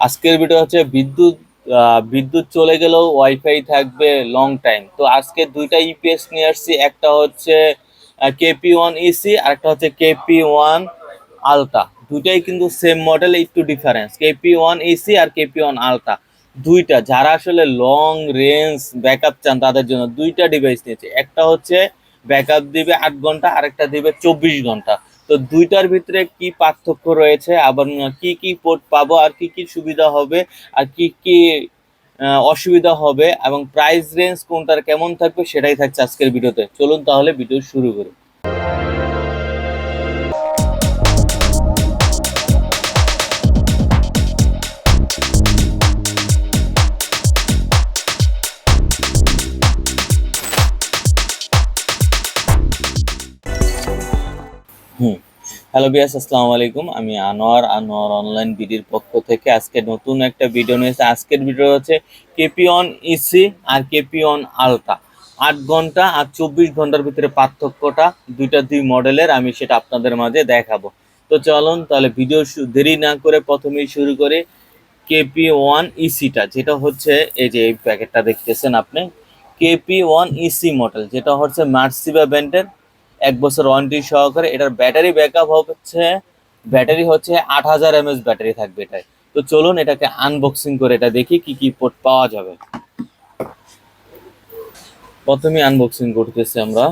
আজকের ভিডিও হচ্ছে বিদ্যুৎ বিদ্যুৎ চলে গেলেও ওয়াইফাই থাকবে লং টাইম তো আজকে দুইটা ইপিএস নিয়ে আসছি, একটা হচ্ছে কেপি ওয়ান ইসি আর একটা হচ্ছে কেপি ওয়ান আলট্রা দুইটাই কিন্তু সেম মডেল একটু ডিফারেন্স কেপি ওয়ান ইসি আর কেপি ওয়ান আলট্রা দুইটা, যারা আসলে লং রেঞ্জ ব্যাকআপ চান তাদের জন্য দুইটা ডিভাইস নিয়েছে। একটা হচ্ছে ব্যাকআপ দিবে আট ঘণ্টা, আরেকটা দিবে চব্বিশ ঘণ্টা। তো দুইটার ভিতরে কি পার্থক্য রয়েছে? আবার কি কি পোর্ট পাবো আর কি কি সুবিধা হবে আর কি কি অসুবিধা হবে এবং প্রাইস রেঞ্জ কোনটার কেমন থাকবে সেটাই থাকছে আজকের ভিডিওতে। চলুন তাহলে ভিডিও শুরু করি। হুম। হ্যালো বিয়াস আসসালামু আলাইকুম। আমি আনোয়ার আনোয়ার অনলাইন বিডির পক্ষ থেকে আজকে নতুন একটা ভিডিও নিয়েছে আজকের ভিডিও হচ্ছে কেপিওন ইসি আর কেপিওন আলট্রা আট ঘণ্টা আর চব্বিশ ঘণ্টার ভিতরে পার্থক্যটা দুইটা দুই মডেলের আমি সেটা আপনাদের মাঝে দেখাবো। তো চলুন তাহলে ভিডিও দেরি না করে প্রথমেই শুরু করে কেপি ওয়ান ইসিটা যেটা হচ্ছে, এই যে এই প্যাকেটটা দেখতেছেন আপনি। কেপি ওয়ান ইসি মডেল যেটা হচ্ছে মার্সিবা ব্যান্ডের এক বছর ওয়ারেন্টি সহকারে এটার ব্যাটারি ব্যাকআপ হচ্ছে ব্যাটারি হচ্ছে আট হাজার এমএস ব্যাটারি থাকবে এটায়। তো চলুন এটাকে আনবক্সিং করে এটা দেখি কি কি পোর্ট পাওয়া যাবে। প্রথমে আনবক্সিং করতেছি আমরা।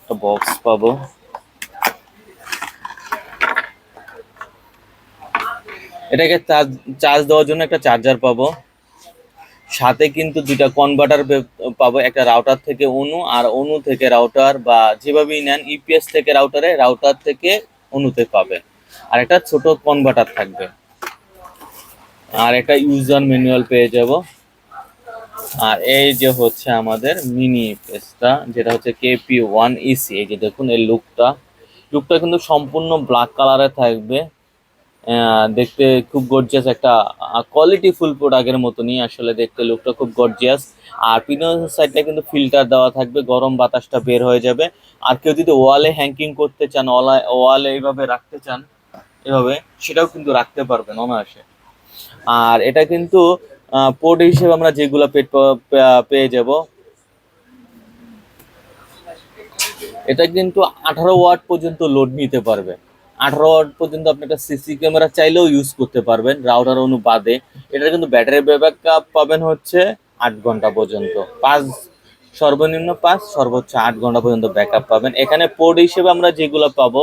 একটা বক্স পাবো। এটাকে চার্জ চার্জ দেওয়ার জন্য একটা চার্জার পাবো। সাথে কিন্তু দুইটা কনভার্টার পাবো, একটা রাউটার থেকে অনু আর অনু থেকে রাউটার বা যেভাবেই নেন ইপিএস থেকে রাউটারে রাউটার থেকে অনুতে পাবে আর একটা ছোট কনভার্টার থাকবে। আর একটা ইউজার ম্যানুয়াল পেয়ে যাব। আর এই যে হচ্ছে আমাদের মিনি ইপিএসটা যেটা হচ্ছে কেপি ওয়ান ইসি এই যে দেখুন এই লুকটা লুকটা কিন্তু সম্পূর্ণ ব্ল্যাক কালারে থাকবে। দেখতে খুব গর্জিয়াস একটা কোয়ালিটি ফুল প্রোডাক্টের মতনই। আসলে দেখতে লুকটা খুব গর্জিয়াস আর পিছনের সাইডটা কিন্তু ফিল্টার দেওয়া থাকবে, গরম বাতাসটা বের হয়ে যাবে। আর কেউ যদি ওয়ালে হ্যাঙ্কিং করতে চান ওয়ালে এইভাবে রাখতে চান, এভাবে, সেটাও কিন্তু রাখতে পারবেন অনায়াসে। আর এটা কিন্তু পোর্ট হিসেবে আমরা যেগুলো পেট পেয়ে যাব, এটা কিন্তু আঠারো ওয়াট পর্যন্ত লোড নিতে পারবে। আঠারো ওয়াট পর্যন্ত আপনি একটা সিসি ক্যামেরা চাইলেও ইউজ করতে পারবেন রাউটার অনুবাদে এটার কিন্তু ব্যাটারি ব্যাকআপ পাবেন হচ্ছে আট ঘণ্টা পর্যন্ত। পাঁচ, সর্বনিম্ন পাঁচ, সর্বোচ্চ আট ঘণ্টা পর্যন্ত ব্যাকআপ পাবেন। এখানে পোর্ট হিসেবে আমরা যেগুলো পাবো,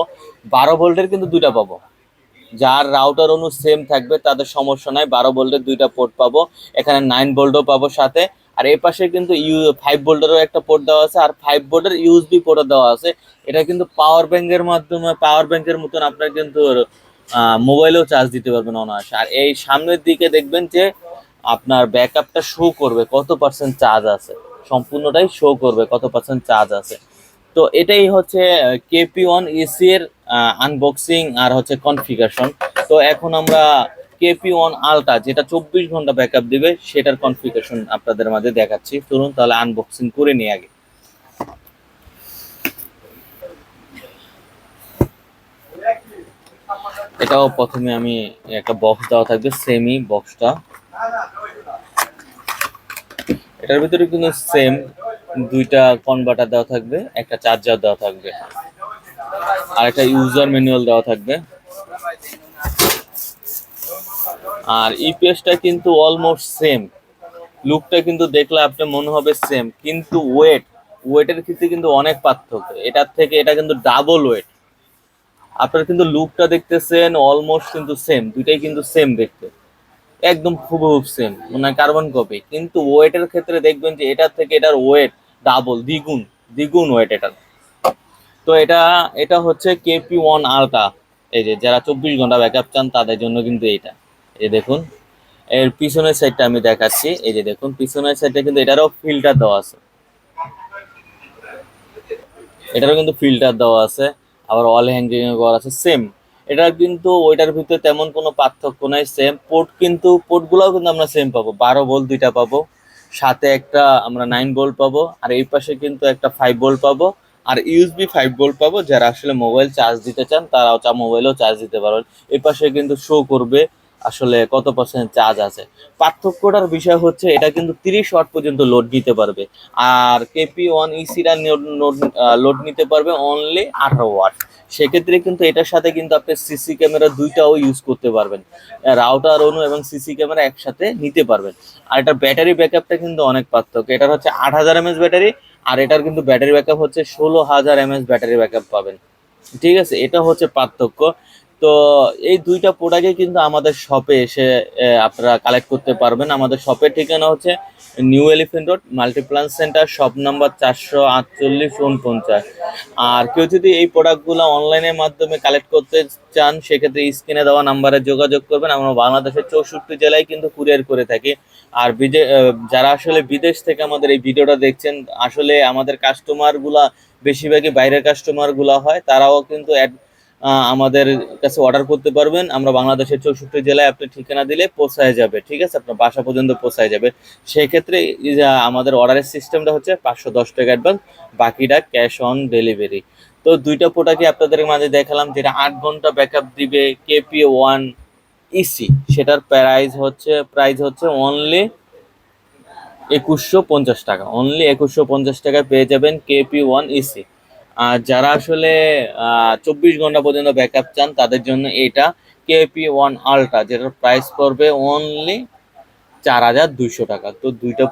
বারো ভোল্টের কিন্তু দুইটা পাবো। যার রাউটার অনু সেম থাকবে, তাদের সমস্যা নাই, বারো ভোল্টের দুইটা পোর্ট পাবো। এখানে নাইন ভোল্টও পাবো সাথে। আর এই পাশে কিন্তু ইউ ফাইভ ভোল্টেরও একটা পোর্ট দেওয়া আছে, আর ফাইভ ভোল্টের ইউএসবি পোর্টও দেওয়া আছে। এটা কিন্তু পাওয়ার ব্যাংকের মাধ্যমে পাওয়ার ব্যাংকের মতন আপনার কিন্তু মোবাইলেও চার্জ দিতে পারবেন অনায়াসে। আর এই সামনের দিকে দেখবেন যে, আপনার ব্যাকআপটা শো করবে, কত পার্সেন্ট চার্জ আছে। সম্পূর্ণটাই শো করবে, কত পার্সেন্ট চার্জ আছে। তো এটাই হচ্ছে কেপি ওয়ান এসি এর আনবক্সিং আর হচ্ছে কনফিগারেশন তো এখন আমরা কেপি ওয়ান আলট্রা যেটা চব্বিশ ঘণ্টা ব্যাকআপ দিবে, সেটার কনফিগারেশন আপনাদের মাঝে দেখাচ্ছি। চলুন তাহলে আনবক্সিং করে নিই আগে। এটাও প্রথমে আমি একটা বক্স দেওয়া থাকবে সেমি বক্সটা এটার ভিতরে কিন্তু সেম দুইটা কনভার্টার দেওয়া থাকবে, একটা চার্জার দেওয়া থাকবে। আর একটা ইউজার ম্যানুয়াল দেওয়া থাকবে। আর ইপিএসটা কিন্তু অলমোস্ট সেম লুকটা কিন্তু দেখলে আপনার মনে হবে সেম কিন্তু ওয়েট ওয়েটের ক্ষেত্রে কিন্তু অনেক পার্থক্য। এটার থেকে এটা কিন্তু ডাবল ওয়েট আপনার কিন্তু লুকটা দেখতেছেন অলমোস্ট কিন্তু সেম দুইটাই কিন্তু সেম দেখতে। একদম হুবহুব সেম মানে কার্বন কপি কিন্তু ওয়েটের ক্ষেত্রে দেখবেন যে এটার থেকে এটার ওয়েট ডাবল দ্বিগুণ দ্বিগুণ ওয়েট এটার। তো এটা এটা হচ্ছে কেপি ওয়ান আলট্রা এই যে যারা চব্বিশ ঘণ্টা ব্যাকআপ চান, তাদের জন্য কিন্তু এইটা। এই দেখুন, এর পিছনের সাইডটা আমি দেখাচ্ছি। এই যে দেখুন, পিছনের সাইডটা কিন্তু এটারও ফিল্টার দেওয়া আছে। এটারও কিন্তু ফিল্টার দেওয়া আছে। আবার ওয়াল হ্যাঙ্গিং করা আছে সেম এটার কিন্তু, ওইটার ভিতরে তেমন কোনো পার্থক্য নাই সেম পোর্ট কিন্তু পোর্টগুলোও কিন্তু আমরা সেম পাবো। বারো ভোল্ট দুইটা পাবো, সাথে একটা আমরা নাইন ভোল্ট পাবো, আর এই পাশে কিন্তু একটা ফাইভ ভোল্ট পাবো, আর ইউএসবি ফাইভ ভোল্ট পাবো। যারা আসলে মোবাইল চার্জ দিতে চান, তারাও চা মোবাইলেও চার্জ দিতে পারবেন এই পাশে কিন্তু শো করবে আসলে কত পার্সেন্ট চার্জ আছে? পার্থক্যটার বিষয় হচ্ছে এটা কিন্তু তিরিশ ওয়াট পর্যন্ত লোড নিতে পারবে। আর কেপি ওয়ান ইসিরা লোড নিতে পারবে অনলি আঠারো ওয়াট সেক্ষেত্রে কিন্তু এটার সাথে কিন্তু আপনি সিসি ক্যামেরা দুইটাও ইউজ করতে পারবেন। রাউটার অনু এবং সিসি ক্যামেরা একসাথে নিতে পারবেন। আর এটার ব্যাটারি ব্যাকআপটা কিন্তু অনেক পার্থক্য। এটার হচ্ছে আট হাজার এমএস ব্যাটারি আর এটার কিন্তু ব্যাটারি ব্যাকআপ হচ্ছে ষোলো হাজার এমএস ব্যাটারি ব্যাকআপ পাবেন। ঠিক আছে? এটা হচ্ছে পার্থক্য। তো এই দুইটা প্রোডাক্টই কিন্তু আমাদের শপে এসে আপনারা কালেক্ট করতে পারবেন। আমাদের শপের ঠিকানা হচ্ছে New Elephant Road Multiplan Center shop number চারশো আটচল্লিশ উনপঞ্চাশ আর কেউ যদি এই প্রোডাক্টগুলো অনলাইনের মাধ্যমে কালেক্ট করতে চান, সেক্ষেত্রে স্ক্রিনে দেওয়া নাম্বারে যোগাযোগ করবেন। আমরা বাংলাদেশের চৌষট্টি জেলায় কিন্তু কুরিয়ার করে থাকি। আর বিদে যারা আসলে বিদেশ থেকে আমাদের এই ভিডিওটা দেখছেন, আসলে আমাদের কাস্টমারগুলা বেশিরভাগই বাইরের কাস্টমারগুলা হয়। তারাও কিন্তু অ্যাড আমাদের কাছে অর্ডার করতে পারবেন। আমরা বাংলাদেশের চৌষট্টি জেলায় আপনি ঠিকানা দিলে পৌঁছায় যাবে, ঠিক আছে? আপনার বাসা পর্যন্ত পৌঁছায় যাবে। সেক্ষেত্রে আমাদের অর্ডারের সিস্টেমটা হচ্ছে পাঁচশো দশ টাকা অ্যাডভান্স বাকিটা ক্যাশ অন ডেলিভারি তো দুইটা প্রোডাক্টই আপনাদের মাঝে দেখালাম, যেটা আট ঘণ্টা ব্যাকআপ দিবে কেপি ওয়ান ইসি সেটার প্রাইস হচ্ছে প্রাইস হচ্ছে অনলি একুশশো পঞ্চাশ টাকা। অনলি একুশশো পঞ্চাশ টাকায় পেয়ে যাবেন কেপি ওয়ান ইসি আর যারা আসলে চব্বিশ ঘণ্টা পর্যন্ত ব্যাকআপ চান, তাদের জন্য এটা কেপি ওয়ান আলট্রা যেটার প্রাইস পড়বে অনলি চার হাজার দুইশো টাকা। তো দুইটা